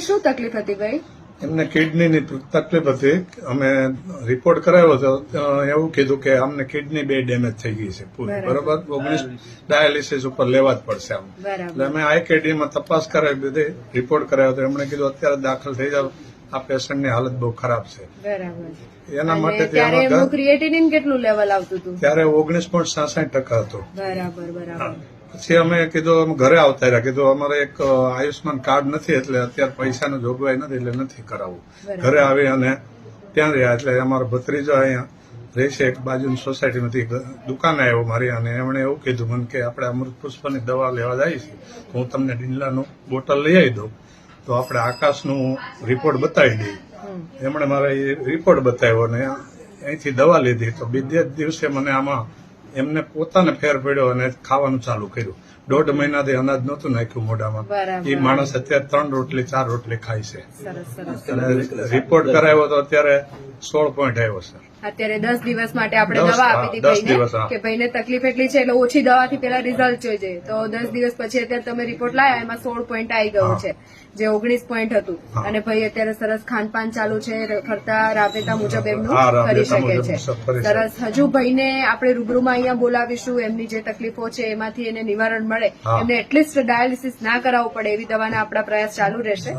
એમને શું તકલીફ હતી ભાઈ? એમને કિડનીની તકલીફ હતી. અમે રિપોર્ટ કરાવ્યો હતો એવું કીધું કે અમને કિડની બે ડેમેજ થઈ ગઈ છે પૂરી. બરોબર. ઓગણીસ ડાયાલિસિસ ઉપર લેવા જ પડશે આમ. એટલે અમે આઈ કેડનીમાં તપાસ કરાવી બધી રિપોર્ટ કરાવ્યો હતો એમણે કીધું અત્યારે દાખલ થઈ જાવ આ પેશન્ટની હાલત બહુ ખરાબ છે. એના માટે ત્યારે ક્રિએટિનિન કેટલું લેવલ આવતું હતું? ત્યારે ઓગણીસ પોઈન્ટ સાસઠ ટકા હતું. બરાબર બરાબર. પછી અમે કીધું અમે ઘરે આવતા રહ્યા. કીધું અમારે એક આયુષ્માન કાર્ડ નથી એટલે અત્યારે પૈસાનું જોગવાઈ નથી એટલે નથી કરાવવું. ઘરે આવી અને ત્યાં રહ્યા એટલે અમારો ભત્રીજો અહીંયા રહેશે એક બાજુની સોસાયટીમાંથી. દુકાન આવ્યો મારી અને એમણે એવું કીધું મને કે આપણે અમૃત પુષ્પની દવા લેવા જઈએ છીએ તો હું તમને ડીંડલાનું બોટલ લઈ આવી દઉં. તો આપણે આકાશનું રિપોર્ટ બતાવી દઈએ. એમણે મારે એ રિપોર્ટ બતાવ્યો અને અહીંથી દવા લીધી. તો બીજે જ દિવસે મને આમાં એમને પોતાને ફેર પડ્યો અને ખાવાનું ચાલુ કર્યું. દોઢ મહિનાથી અનાજ નહોતું નાખ્યું મોઢામાં. એ માણસ અત્યારે ત્રણ રોટલી ચાર રોટલી ખાય છે. રિપોર્ટ કરાવ્યો તો અત્યારે સોળ પોઈન્ટ આવ્યો છે. અત્યારે દસ દિવસ માટે આપણે દવા આપી દીધી. કે ભાઈને તકલીફ એટલી છે એટલે ઓછી દવાથી પેલા રિઝલ્ટ જોઈએ. તો દસ દિવસ પછી અત્યારે તમે રિપોર્ટ લાયા એમાં સોળ પોઈન્ટ આવી ગયું છે જે ઓગણીસ પોઈન્ટ હતું. અને ભાઈ અત્યારે સરસ ખાનપાન ચાલુ છે ફરતા રાબેતા મુજબ એમનું કરી શકે છે. સરસ હજુ ભાઈને આપણે રૂબરૂમાં અહીંયા બોલાવીશું એમની જે તકલીફો છે એમાંથી એને નિવારણ મળે. એમને એટલીસ્ટ ડાયાલિસિસ ના કરાવવું પડે એવી દવાના આપણા પ્રયાસ ચાલુ રહેશે.